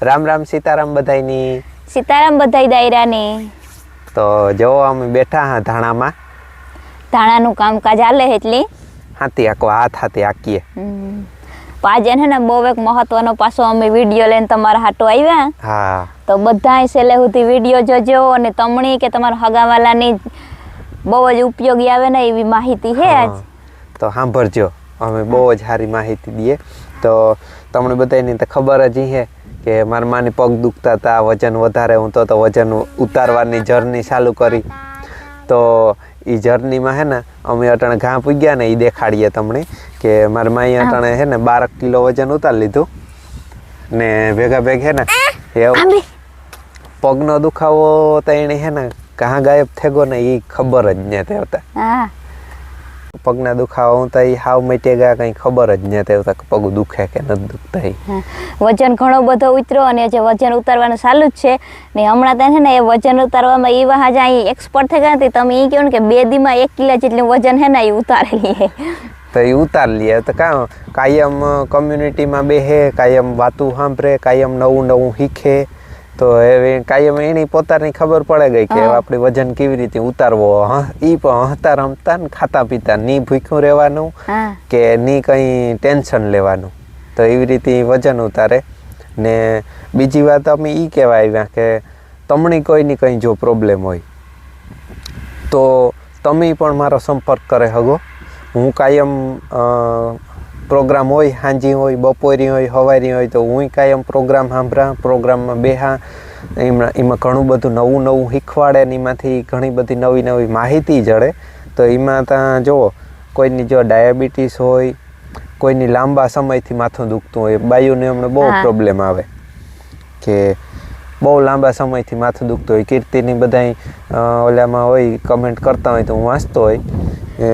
રામ રામ સીતારામ બધાયની. સીતારામ બધાય દાયરાને. તો જો અમે બેઠા હા ધાણામાં. ધાણાનું કામકાજ હાલે એટલે? હાથી આખો હાથ હાથી આકીએ આજે છે ને બહુ એક મહત્વનો પાછો અમે વીડિયો લઈને તમારા હાટો આવ્યા. હા. તો બધાય છેલ્લે સુધી વીડિયો જોજો અને તમણી કે તમારા હગાવાલાની બહુ જ ઉપયોગી આવે ને એવી માહિતી હે આજ? તો સાંભળજો. અમે બહુ જ સારી માહિતી દઈએ. તો તમને બધાની તો ખબર જ છે કે મારા માની પગ દુખતા હતા વજન વધારે હું તો તો વજન ઉતારવાની જર્ની ચાલુ કરી. તો એ જર્નીમાં હે ને અમે અટાણે ઘા પૂગ્યા ને એ દેખાડીએ તમને કે મારા માઈ અટાણે હે ને બાર કિલો વજન ઉતારી લીધું. ને ભેગા ભેગ હે ને એ પગનો દુખાવો તો એને હે ને ઘા ગાયબ થેગો ને એ ખબર જ ન હતા હા. પગના દુખાવા હું તો હાવ મટી ગયા કંઈ ખબર જ ન તેવું કે પગ દુખે કે ન દુખતા. વજન ઘણો બધો ઉતર્યો અને જે વજન ઉતારવાનું ચાલુ જ છે. ને હમણાં ત્યાં છે ને એ વજન ઉતારવામાં એ વાહ અહીં એક્સપર્ટ થઈ ગયા નથી તમે એ કહો ને કે બે દીમાં એક કિલા જેટલું વજન છે ને એ ઉતારી લઈએ તો એ ઉતાર લઈએ તો કાં કાયમ કમ્યુનિટીમાં બેહે કાયમ વાતું સાંભળે કાયમ નવું નવું શીખે. તો હવે કાયમ એની પોતાની ખબર પડે ગઈ કે. આપણે વજન કેવી રીતે ઉતારવો હા એ પણ હતા રમતા ને ખાતા પીતા ની ભૂખ્યું રહેવાનું કે ની કંઈ ટેન્શન લેવાનું. તો એવી રીતે વજન ઉતારે. ને બીજી વાત અમે એ કહેવા આવ્યા કે તમને કોઈની કંઈ જો પ્રોબ્લેમ હોય તો તમે પણ મારો સંપર્ક કરે હગો. હું કાયમ પ્રોગ્રામ હોય સાંજી હોય બપોરી હોય સવારી હોય તો હું કાયમ પ્રોગ્રામ સાંભળા પ્રોગ્રામમાં બેહા. એમાં એમાં ઘણું બધું નવું નવું શીખવાડે ને એમાંથી ઘણી બધી નવી નવી માહિતી જડે. તો એમાં ત્યાં જુઓ કોઈની જો ડાયાબિટીસ હોય કોઈની લાંબા સમયથી માથું દુખતું હોય બાયુને હમણાં બહુ પ્રોબ્લેમ આવે કે બહુ લાંબા સમયથી માથું દુખતું હોય કીર્તિની બધાય ઓલામાં હોય કમેન્ટ કરતા હોય તો હું વાંચતો હોય. એ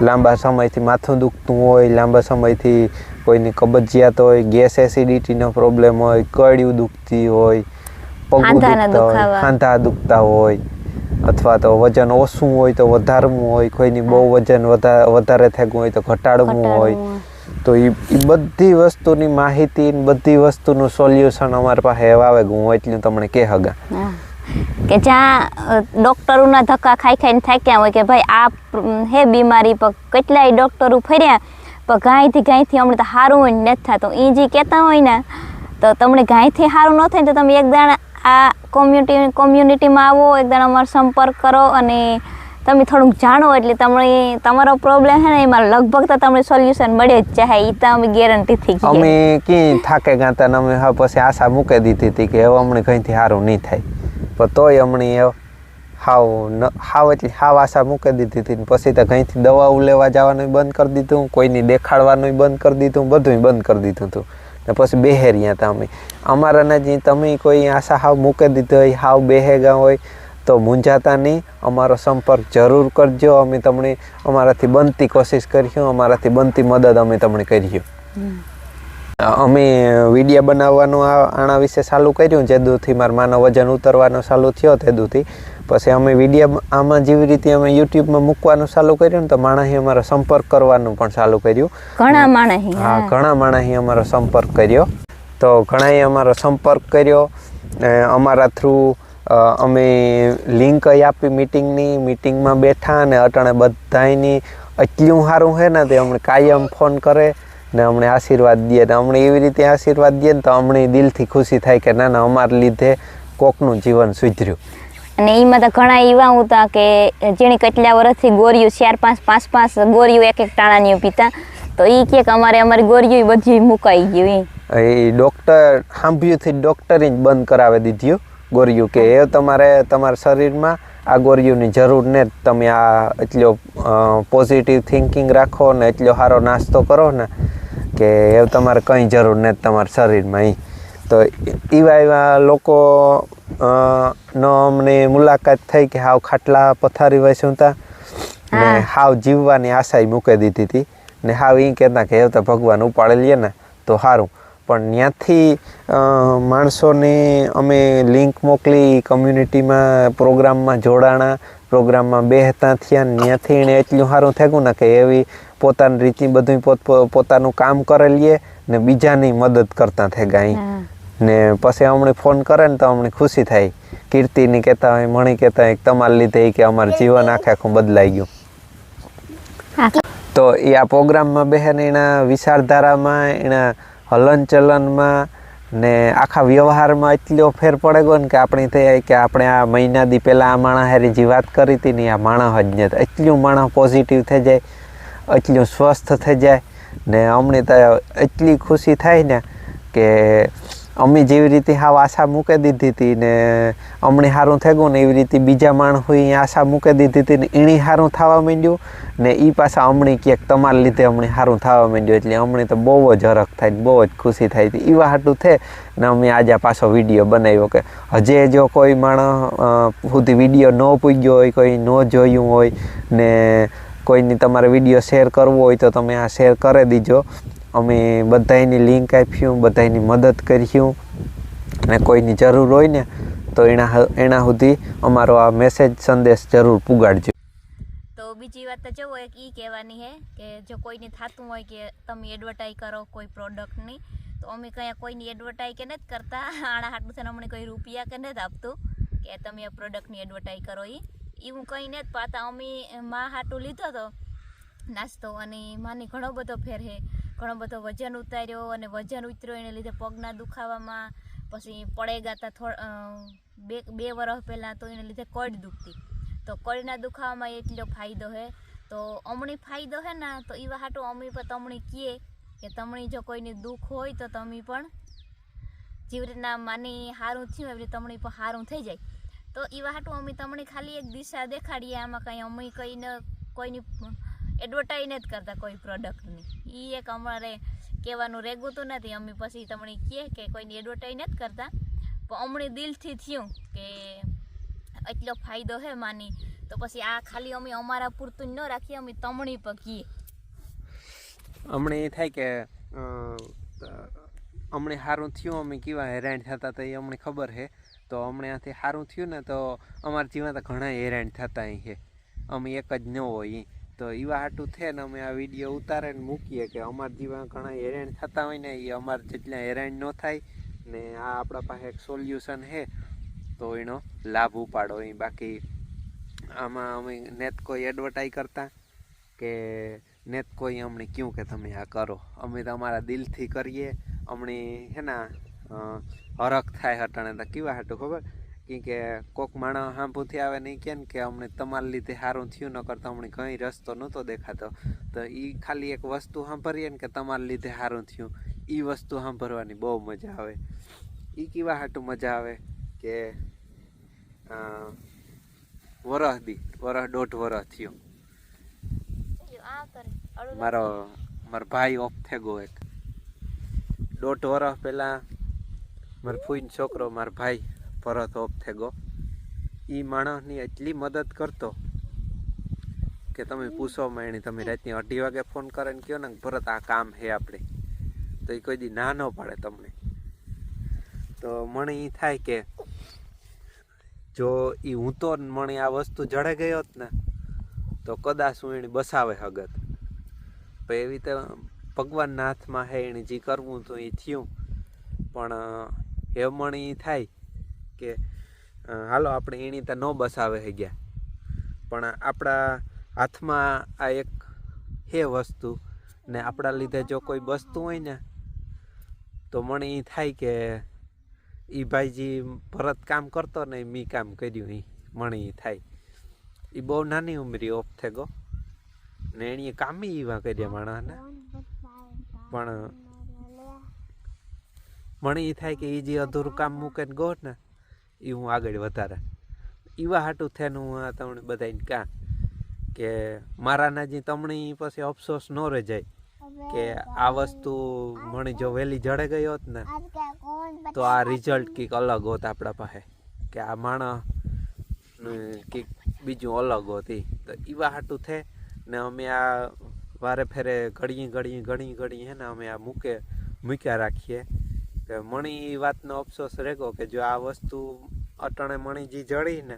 લાંબા સમયથી માથું દુખતું હોય લાંબા સમયથી કોઈની કબજિયાત હોય ગેસ એસિડિટીનો પ્રોબ્લેમ હોય કળિયું દુખતી હોય પગું દુખતા હોય ખાંધા દુખતા હોય અથવા તો વજન ઓછું હોય તો વધારવું હોય કોઈની બહુ વજન વધા- વધારે થતું હોય તો ઘટાડવું હોય. તો એ બધી વસ્તુની માહિતી બધી વસ્તુનું સોલ્યુશન અમારી પાસે આવે હું એટલું તમને કહે હગા. કે જ્યાં ડૉક્ટરોના ધક્કા ખાઈ ખાઈને થાક્યા હોય કે ભાઈ આ હે બીમારી પર કેટલાય ડૉક્ટરો ફર્યા, પણ ગાયથી ગાયથી હમણાં તો સારું હોય ને નથી થતું. એ જે કહેતા હોય ને, તો તમને ગાયથી સારું ન થાય તો તમે એક દાણા આ કોમ્યુનિટી, કોમ્યુનિટીમાં આવો, એક દાણા અમારો સંપર્ક કરો અને તમે થોડુંક જાણો એટલે તમને તમારો પ્રોબ્લેમ છે ને, એમાં લગભગ તો તમને સોલ્યુશન મળે જ ચાહે એ તો અમે ગેરંટીથી અમે કી થાકે ગાતા અમે હા, પછી આશા મૂકી દીધી હતી કે હવે અમને કંઈથી સારું નહીં થાય. પણ તોય હમણી એ હાવ હાવ એટલે હાવ આશા મૂકી દીધી હતી પછી તો કંઈથી દવાઓ લેવા જવાનું બંધ કરી દીધું, કોઈની દેખાડવાનું બંધ કરી દીધું બધું બંધ કરી દીધું હતું. ને પછી બેહેરિયા હતા અમે. અમારાના જે તમે કોઈ આશા હાવ મૂકી દીધી હોય, હાવ બેહેગા હોય, તો મૂંઝાતા નહીં. અમારો સંપર્ક જરૂર કરજો. અમે તમને અમારાથી બનતી કોશિશ કરીશું, અમારાથી બનતી મદદ અમે તમને કરીશું. અમે વીડિયો બનાવવાનું આના વિશે ચાલુ કર્યું જેદુથી મારા માનો વજન ઉતરવાનો ચાલુ થયો તેદુથી. પછી અમે વીડિયો આમાં જેવી રીતે અમે યુટ્યુબમાં મૂકવાનું ચાલુ કર્યું ને તો માણસી અમારો સંપર્ક કરવાનું પણ ચાલુ કર્યું. ઘણા માણસી હા ઘણા માણસે અમારો સંપર્ક કર્યો. તો ઘણાએ અમારો સંપર્ક કર્યો અમારા થ્રુ અમે લિંક આપી મિટિંગની. મિટિંગમાં બેઠા અને અટાણે બધાયની એટલું સારું છે ને તે? અમને કાયમ ફોન કરે. ને અમને આશીર્વાદ દે ને અમને એવી રીતે આશીર્વાદ દે ને તો અમને દિલથી ખુશી થાય કે ના ના અમારા લીધે કોકનું જીવન સુધર્યું. અને એમાં તો ઘણા એવા હતા કે જેણે કેટલા વર્ષથી ગોરીયું ચાર પાંચ પાંચ પાંચ ગોરીયું એક એક ટાણાની પીતા તો એ કે અમારે અમારી ગોરીયું બધી મુકાઈ ગયું એ ડૉક્ટર સાંભળ્યુંથી ડૉક્ટરે જ બંધ કરાવી દીધું. ગોરિયું કે એ તમારે તમારા શરીરમાં આ ગોળિયુંની જરૂર ને તમે આ એટલો પોઝિટિવ થિંકિંગ રાખો ને એટલો સારો નાસ્તો કરો ને કે એ તમારે કંઈ જરૂર નથી તમારા શરીરમાં અહીં તો એવા એવા લોકો નો અમને મુલાકાત થઈ કે હાવ ખાટલા પથારી વસુતા ને હા. હાવ જીવવાની આશા મૂકી દીધી હતી ને હાવ એ કહેતા કે એ તો ભગવાન ઉપાડી લઈએ ને તો સારું પણ ત્યાંથી માણસોને અમે લિંક મોકલી કમ્યુનિટીમાં પ્રોગ્રામમાં જોડાણા પ્રોગ્રામમાં બેહતા થયા ત્યાંથી એણે એટલું સારું થયું ને કે એવી પોતાની રીતે બધું પોત પોતાનું કામ કરી લઈએ ને બીજાની મદદ કરતા થઈ ગાય ને પછી અમને ફોન કરે ને તો અમને ખુશી થાય. કીર્તિની કહેતા હોય મણી કહેતા હોય તમારા લીધે કે અમારું જીવન આખે આખું બદલાઈ ગયું. તો એ આ પ્રોગ્રામમાં બહેન એના વિચારધારામાં એના હલન ચલનમાં ને આખા વ્યવહારમાં એટલો ફેર પડે ગયો ને કે આપણે થઈ કે આપણે આ મહિના દી પહેલાં આ માણસ હેરી જે વાત કરી હતી ને આ માણસ જ નથી એટલું માણસ પોઝિટિવ થઈ જાય, એટલું સ્વસ્થ થઈ જાય ને અમને તો એટલી ખુશી થાય ને કે અમે જેવી રીતે હાવ આશા મૂકી દીધી હતી ને અમને સારું થઈ ગયું ને એવી રીતે બીજા માણ હોય આશા મૂકી દીધી હતી ને એણે સારું થવા માંડ્યું ને એ પાછા અમને ક્યાંક તમારા લીધે અમને સારું થવા માંડ્યું એટલે અમને તો બહુ જ હરખ થાય ને બહુ જ ખુશી થાય હતી એવા હાટું થે ને અમે આજે પાછો વીડિયો બનાવ્યો કે હજે જો કોઈ માણસ સુધી વીડિયો ન પૂગ્યો હોય, કોઈ ન જોયું હોય ને કોઈની તમારે વીડિયો શેર કરવો હોય તો તમે આ શેર કરી દીજો. અમે બધાયની લિંક આપ્યું, બધાયની મદદ કર્યું અને કોઈની જરૂર હોય ને, તો એના હ- એના સુધી અમારો આ મેસેજ સંદેશ જરૂર પુગાડજો. તો બીજી વાત તો જવું, એક એ કહેવાની હે કે જો કોઈને થતું હોય કે તમે એડવર્ટાઈઝ કરો કોઈ પ્રોડક્ટની તો અમે કયા કોઈની એડવર્ટાઈઝ કે નથી કરતા. આણા હાટું છે અમને કોઈ રૂપિયા કે નથી આપતું કે તમે આ પ્રોડક્ટની એડવર્ટાઈઝ કરો એ એવું કંઈ નથી પાતા અમે માં હાટું લીધો તો નાસ્તો અને માની ઘણો બધો ફેર હે. ઘણો બધો વજન ઉતાર્યો અને વજન ઉતર્યો, એને લીધે પગના દુખાવામાં, પછી પડે ગાતા થોડ બે બે વર્ષ પહેલાં તો એને લીધે કડ દુખતી. તો કળના દુખાવામાં એટલો ફાયદો હે. તો અમણી ફાયદો હે ને, તો એવા હાટું અમી પણ તમણી કીએ કે તમણી જો કોઈને દુઃખ હોય તો તમે પણ જેવી રીતના માની સારું થયું એવી રીતે તમણી પણ સારું થઈ જાય. તો એવા હાટું અમે તમને ખાલી એક દિશા દેખાડીએ, આમાં કંઈ અમે કહીને કોઈની એડવર્ટાઈઝ નથી કરતા કોઈ પ્રોડક્ટની એ એક અમારે કહેવાનું રેગુતું નથી, અમે પછી તમને કહે કે કોઈની એડવર્ટાઈઝ નથી કરતા. પણ અમણી દિલથી થયું કે એટલો ફાયદો હે માની. તો પછી આ ખાલી અમે અમારા પૂરતું ન રાખીએ, અમે તમણી પર કહીએ. અમને એ થાય કે અમને સારું થયું, અમે કેવા હેરાન થતા તો એ અમને ખબર છે તો અમને આથી સારું થયું ને તો અમારા જીવન તો ઘણા હેરાન થતા અહીં છે અમે એક જ ન હોય. તો એવા હાટું છે ને અમે આ વીડિયો ઉતારે મૂકીએ કે અમારા જેવા ઘણા હેરાન થતા હોય ને એ અમારે જેટલા હેરાન ન થાય ને આ આપણા પાસે એક સોલ્યુશન છે તો એનો લાભ ઉપાડો. એ બાકી આમાં અમે નેત કોઈ એડવર્ટાઈઝ કરતા કે નેત કોઈ અમને કયું કે તમે આ કરો. અમે તમારા દિલથી કરીએ. અમને હે ના હરખ થાય હટાણે તો કેવા હાટું ખબર? કે કોક માણસ હાંભુથી આવે ને ને કે અમને તમારા લીધે સારું થયું ન કરતા અમને કંઈ રસ્તો નહોતો દેખાતો. તો એ ખાલી એક વસ્તુ સાંભળીએ ને કે તમારા લીધે સારું થયું. એ વસ્તુ સાંભળવાની બહુ મજા આવે. એ કેવા હાટું મજા આવે કે વરહ વરસ દી વરસ દોઢ વરસ થયું. મારો મારો ભાઈ ઓફ થઈ ગયો એક. દોઢ વરસ પહેલાં મારો ફૂઈનો છોકરો મારો ભાઈ પરત ઓફ થઈ ગયો એ માણસની એટલી મદદ કરતો કે તમે પૂછો માણી તમે રાતની અઢી વાગે ફોન કરે ને કહો ને? ભરત આ કામ છે આપણે તો એ કોઈ દી ના ન પાડે તમને. તો મને એ થાય કે જો એ હું તો મને આ વસ્તુ જડે ગયો જ ને તો કદાચ હું એને બસાવે હગત. એવી રીતે ભગવાનના હાથમાં હે એને જે કરવું તો એ થયું. પણ હેમણ એ થાય કે હાલો, આપણે એની તો ન બસાવે હે ગયા. પણ આપણા હાથમાં આ એક હે વસ્તુ ને આપણા લીધે જો કોઈ બસતું હોય ને, તો મને એ થાય કે એ ભાઈજી ભરત કામ કરતો ને મી કામ કર્યું એ મને એ થાય. એ બહુ નાની ઉંમરી ઓફ થઈ ગયો ને એણીએ કામ એવા કર્યા માણસને. પણ મને એ થાય કે એ જે અધૂરું કામ મૂકે ને ગો ને એ હું આગળ વધારે. એવા હાટું થઈને હું આ તમને બધાને કા કે મારાના જે તમણી પછી અફસોસ ન રહી જાય કે આ વસ્તુ મને જો વહેલી જડે ગઈ હોત ને તો આ રિઝલ્ટ કંઈક અલગ હોત આપણા પાસે. કે આ માણસ કંઈક બીજું અલગ હોતી તો એવા હાટું થે ને અમે આ વારે ફેરે ઘડીએ ઘડીએ ઘડી ઘડી હે ને અમે આ મૂકે મૂક્યા રાખીએ. કે મણી એ વાતનો અફસોસ રહેગો કે જો આ વસ્તુ અટણે મણી જે જડી ને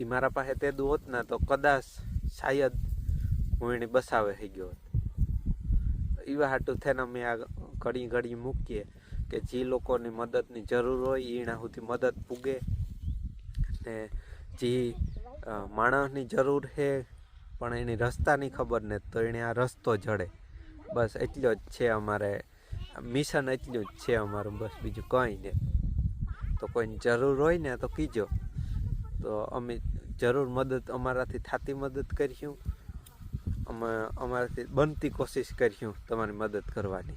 એ મારા પાસે તે હોત ને તો કદાચ શાયદ હું એને બસાવે થઈ ગયો હોત. એવા હાટું થઈને અમે આ ઘડી ઘડી મૂકીએ કે જે લોકોની મદદની જરૂર હોય એના સુધી મદદ પૂગે. ને જે માણસની જરૂર છે પણ એની રસ્તાની ખબર ને તો એને આ રસ્તો જડે. બસ એટલો જ છે અમારે મિશન એટલું જ છે અમારું, બસ બીજું કંઈ નહીં. તો કોઈને જરૂર હોય ને તો કીજો. તો અમે જરૂર મદદ, અમારાથી થતી મદદ કરીશું. અમે, અમારાથી બનતી કોશિશ કરીશું તમારી મદદ કરવાની.